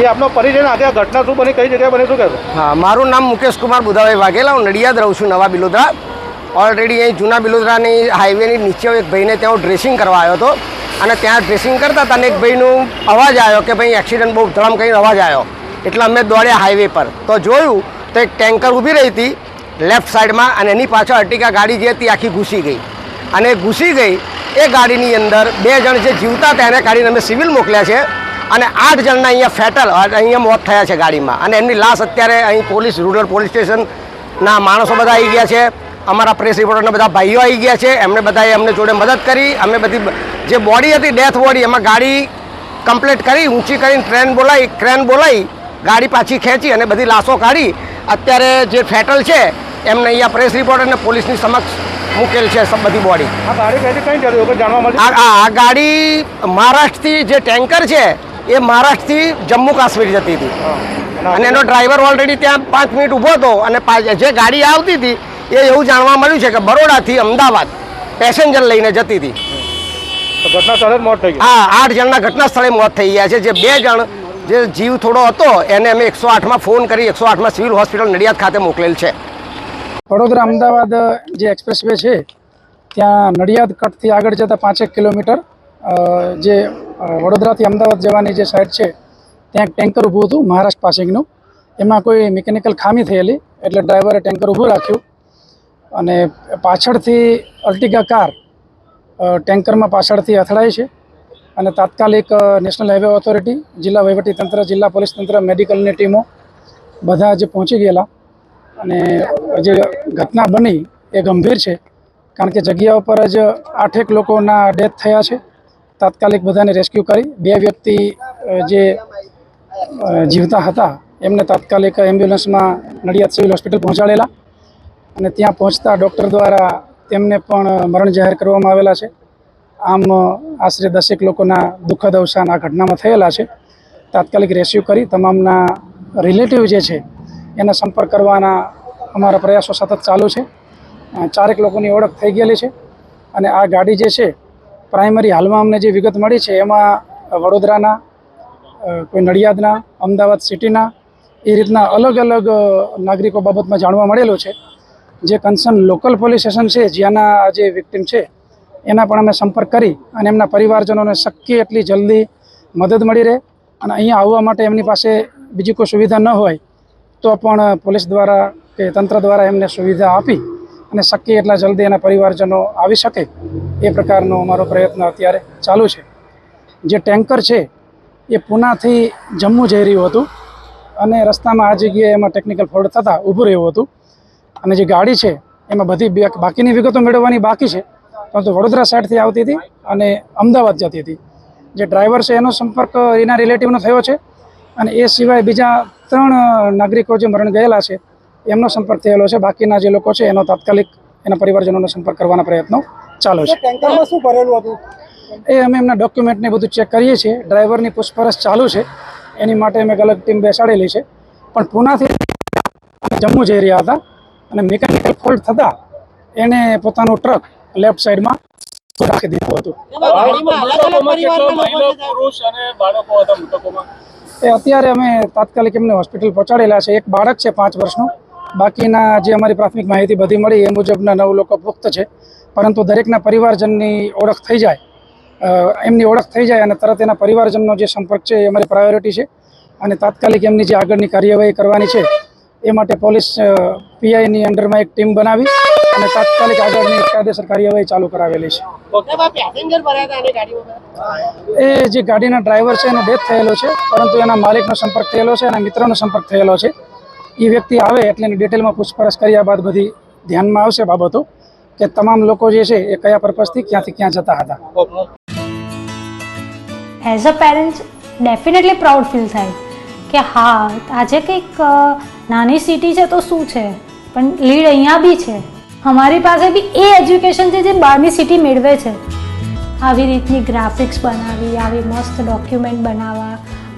જે આપનો પરિચય આજે આ ઘટના શું બની, કઈ જગ્યાએ બની, શું કહેશો? હા, મારું નામ મુકેશ કુમાર બુધાભાઈ વાઘેલા, હું નડિયાદ રહું છું નવા બિલોદરા. ઓલરેડી અહીં જૂના બિલોદરાની હાઈવેની નીચે એક ભાઈને ત્યાં ડ્રેસિંગ કરવા આવ્યો હતો. અને ત્યાં ડ્રેસિંગ કરતા હતા અને એક ભાઈનું અવાજ આવ્યો કે ભાઈ એક્સિડન્ટ બહુ ધડામ કરીને અવાજ આવ્યો. એટલે અમે દોડ્યા હાઈવે પર. તો જોયું તો એક ટેન્કર ઊભી રહી હતી લેફ્ટ સાઈડમાં અને એની પાછળ અર્ટિકા ગાડી જે હતી આખી ઘૂસી ગઈ. અને ઘૂસી ગઈ એ ગાડીની અંદર બે જણ જે જીવતા હતા એને કાઢીને અમે સિવિલ મોકલ્યા છે. અને આઠ જણના અહીંયા ફેટલ અહીંયા મોત થયા છે ગાડીમાં. અને એમની લાશ અત્યારે અહીં પોલીસ રૂરલ પોલીસ સ્ટેશનના માણસો બધા આવી ગયા છે. અમારા પ્રેસ રિપોર્ટરના બધા ભાઈઓ આવી ગયા છે. એમને બધાએ અમને જોડે મદદ કરી. અમે બધી જે બોડી હતી ડેથ બોડી એમાં ગાડી કમ્પ્લીટ કરી ઊંચી કરીને ટ્રેન બોલાવી ક્રેન બોલાવી ગાડી પાછી ખેંચી અને બધી લાશો કાઢી. અત્યારે જે ફેટલ છે એમને અહીંયા પ્રેસ રિપોર્ટ અને પોલીસની સમક્ષ મૂકેલ છે બધી બોડી. આ ગાડી જાણવા આ ગાડી મહારાષ્ટ્રથી જે ટેન્કર છે એ મહારાષ્ટ્રથી જમ્મુ કાશ્મીર જતી હતી. અને એનો ડ્રાઈવર ઓલરેડી ત્યાં પાંચ મિનિટ ઊભો હતો અને જે ગાડી આવતી હતી એ એવું જાણવા મળ્યું છે કે બરોડાથી અમદાવાદ પેસેન્જર લઈને જતી હતી. ઘટના સ્થળે મોત થઈ હા આઠ જણના ઘટના સ્થળે મોત થઈ ગયા છે. જે બે જણ જે જીવ થોડો હતો એને અમે એકસો આઠમાં ફોન કરી એકસો આઠમાં સિવિલ હોસ્પિટલ નડિયાદ ખાતે મોકલેલ છે. વડોદરા અમદાવાદ જે એક્સપ્રેસ વે છે ત્યાં નડિયાદ કટથી આગળ જતાં પાંચેક કિલોમીટર જે વડોદરાથી અમદાવાદ જવાની જે સાઈડ છે, ત્યાં એક ટેન્કર ઊભું હતું, મહારાષ્ટ્ર પાસિંગનું એમાં કોઈ મિકેનિકલ ખામી થયેલી, એટલે ડ્રાઈવરે ટેન્કર ઊભું રાખ્યું અને પાછળથી અર્ટિગા કાર ટેન્કરમાં પાછળથી અથડાય છે અને તાત્કાલિક નેશનલ હાઈવે ઓથોરિટી જિલ્લા તંત્ર જિલ્લા પોલીસ તંત્ર, મેડિકલની ટીમો બધા જે પહોંચી ગયેલા. અને જે ઘટના બની એ ગંભીર છે, કારણ કે જગ્યા ઉપર જ આઠેક લોકોના ડેથ થયા છે. તાત્કાલિક બધાને રેસ્ક્યુ કરી. બે વ્યક્તિ જે જીવતા હતા, એમને તાત્કાલિક એમ્બ્યુલન્સમાં નડિયાદ સિવિલ હોસ્પિટલ પહોંચાડેલા અને ત્યાં પહોંચતા ડૉક્ટર દ્વારા તેમને પણ મરણ જાહેર કરવામાં આવેલા છે. આમ આશરે દસેક લોકોના દુઃખદ અવસાન આ ઘટનામાં થયેલા છે. તાત્કાલિક રેસ્ક્યુ કરી. તમામના રિલેટિવ જે છે, એના સંપર્ક કરવાના અમારા પ્રયાસો સતત ચાલુ છે. ચારેક લોકોની ઓળખ થઈ ગયેલી છે અને આ ગાડી જે છે પ્રાઇમરી હાલમાં અમને જે વિગત મળી છે, એમાં વડોદરાના કોઈ નડિયાદના, અમદાવાદ સિટીના, એ રીતના અલગ અલગ નાગરિકો બાબતમાં જાણવા મળેલું છે. જે કન્સર્ન લોકલ પોલીસ સ્ટેશન છે, જ્યાંના જે વિક્ટિમ છે, એના પણ અમે સંપર્ક કરી અને એમના પરિવારજનોને શક્ય એટલી જલ્દી મદદ મળી રહે અને અહીંયા આવવા માટે એમની પાસે બીજી કોઈ સુવિધા ન હોય, તો પણ પોલીસ દ્વારા કે તંત્ર દ્વારા એમને સુવિધા આપી અને શક્ય એટલા જલ્દી એના પરિવારજનો આવી શકે એ પ્રકારનો અમારો પ્રયત્ન અત્યારે ચાલુ છે. જે ટેન્કર છે એ પૂનાથી જમ્મુ જઈ રહ્યું હતું અને રસ્તામાં આ જગ્યાએ એમાં ટેકનિકલ ફોલ્ટ થતાં ઊભું રહ્યું હતું. અને જે ગાડી છે એમાં બધી બાકીની વિગતો મેળવવાની બાકી છે. પરંતુ વડોદરા સાઈડથી આવતી હતી અને અમદાવાદ જતી હતી. જે ડ્રાઈવર છે એનો સંપર્ક એના રિલેટિવનો થયો છે અને એ સિવાય બીજા ત્રણ નાગરિકો જે મરણ ગયેલા છે એમનો સંપર્ક થયેલો છે. બાકીના જે લોકો છે એનો તાત્કાલિક એના પરિવારજનોનો સંપર્ક કરવાના પ્રયત્નો ચાલુ છે. ટેન્કરમાં શું ભરેલું હતું? એ અમે એમના ડોક્યુમેન્ટને બધું ચેક કરીએ છીએ. ડ્રાઈવરની પૂછપરછ ચાલુ છે. એની માટે અમે એક અલગ ટીમ બેસાડેલી છે. પણ પુનાથી જમ્મુ જઈ રહ્યા હતા અને મિકેનિકલ ફોલ્ટ થતાં એણે પોતાનું ટ્રક લેફ્ટ સાઈડમાં રાખી દીધું હતું. એ અત્યારે અમે તાત્કાલિક એમને હોસ્પિટલ પહોંચાડેલા છે. એક બાળક છે પાંચ વર્ષનું. બાકીના જે અમારી પ્રાથમિક માહિતી બધી મળી એ મુજબના નવ લોકો પુખ્ત છે. પરંતુ દરેકના પરિવારજનની ઓળખ થઈ જાય એમની ઓળખ થઈ જાય અને તરત એના પરિવારજનનો જે સંપર્ક છે એ અમારી પ્રાયોરિટી છે. અને તાત્કાલિક એમની જે આગળની કાર્યવાહી કરવાની છે એ માટે પોલીસ પીઆઈની અંડરમાં એક ટીમ બનાવી અને તાત્કાલિક આગળની કાયદેસર કાર્યવાહી ચાલુ કરાવેલી છે. એ જે ગાડીના ડ્રાઈવર છે એનો ડેથ થયેલો છે પરંતુ એના માલિકનો સંપર્ક થયેલો છે અને મિત્રનો સંપર્ક થયેલો છે. એ વ્યક્તિ આવે એટલે એની ડિટેલમાં પૂછપરછ કર્યા બાદ બધી ધ્યાનમાં આવશે બાબતો કે તમામ લોકો જે છે એ કયા પર્પઝથી ક્યાંથી ક્યાં જતા હતા. As a parents definitely proud feel થાય કે હા, આજે કંઈક નાની સિટી છે તો શું છે? પણ લીડ અહીંયા બી છે. અમારી પાસે બી એ એજ્યુકેશન છે જે બહારની સિટી મેળવે છે. આવી રીતની ગ્રાફિક્સ બનાવી, આવી મસ્ત ડોક્યુમેન્ટ બનાવવા